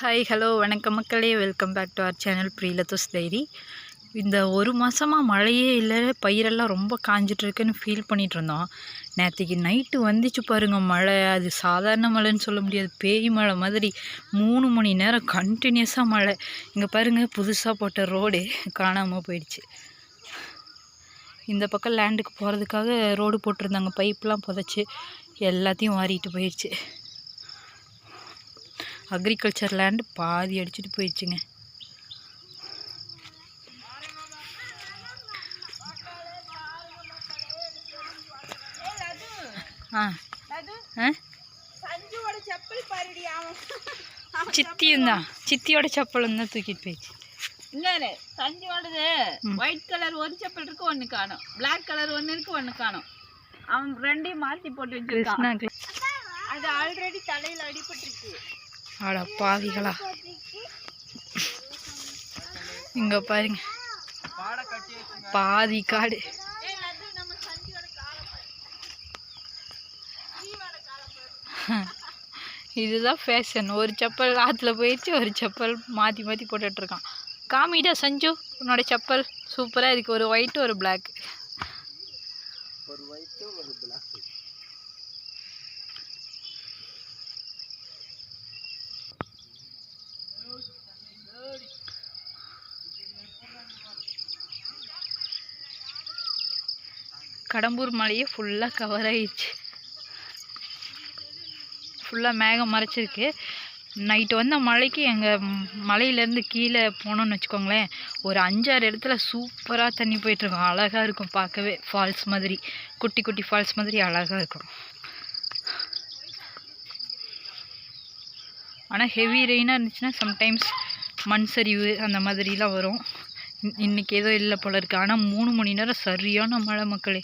Hi hello வணக்கம் மக்களே. Welcome back to our channel ப்ரீலத்துஸ் diary இந்த ஒரு மாதமாக மழையே இல்லை பயிரெல்லாம் ரொம்ப காஞ்சிட்ருக்குன்னு ஃபீல் பண்ணிகிட்டு இருந்தோம் நேற்றுக்கு நைட்டு வந்துச்சு பாருங்கள் மழை. அது சாதாரண மழைன்னு சொல்ல முடியாது. பேய் மழை மாதிரி மூணு மணி நேரம் கண்டினியூஸாக மழை. இங்கே பாருங்கள் புதுசாக போட்ட ரோடு காணாமல் போயிடுச்சு. இந்த பக்கம் லேண்டுக்கு போகிறதுக்காக ரோடு போட்டிருந்தாங்க. பைப்லாம் புதைச்சி எல்லாத்தையும் வாரிட்டு போயிடுச்சு அக்ரிகல்ச்சர் லேண்டு பாதி அடிச்சுட்டு போயிடுச்சுங்க. ஆ. சித்தியும் தான் சித்தியோட செப்பலும் தான் தூக்கிட்டு போயிடுச்சு. இங்கே சஞ்சுவோடது. ஒயிட் கலர் ஒரு செப்பல் இருக்கு ஒன்று காணும். பிளாக் கலர் ஒன்று இருக்கு ஒன்று காணும். அவன் ரெண்டையும் மாற்றி போட்டு வச்சிருக்கான். அது ஆல்ரெடி தலையில் அடிபட்டுருக்கு. ஆடா பாவிகளா. இங்க பாருங்க. பாதி காடு. இதுதான் ஃபேஷன் ஒரு செப்பல் ஆற்றுல போயிடுச்சு ஒரு செப்பல் மாற்றி மாற்றி போட்டுட்ருக்கான். காமிடா சஞ்சு உன்னோட செப்பல். சூப்பராக இருக்கு. ஒரு ஒயிட்டு ஒரு பிளாக் கடம்பூர் மலையே ஃபுல்லாக கவர் ஆயிடுச்சு. ஃபுல்லாக மேகம் மறைச்சிருக்கு. நைட்டு வந்த மழைக்கு எங்கள் மலையிலேருந்து கீழே போனோம்னு வச்சுக்கோங்களேன் ஒரு அஞ்சாறு இடத்துல சூப்பராக தண்ணி போயிட்டுருக்கும். அழகாக இருக்கும் பார்க்கவே. ஃபால்ஸ் மாதிரி. குட்டி குட்டி ஃபால்ஸ் மாதிரி அழகாக இருக்கும். ஆனால் ஹெவி ரெயினாக இருந்துச்சுன்னா சம்டைம்ஸ் மண் சரிவு அந்த மாதிரிலாம் வரும். இன்னைக்கு ஏதோ இல்லை போல இருக்கு. ஆனால் மூணு மணி நேரம் சரியான மழை மக்களே.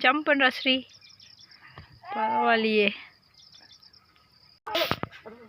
ஜம்ப் பண்ணுறா ஸ்ரீ. பரவாயில்லையே.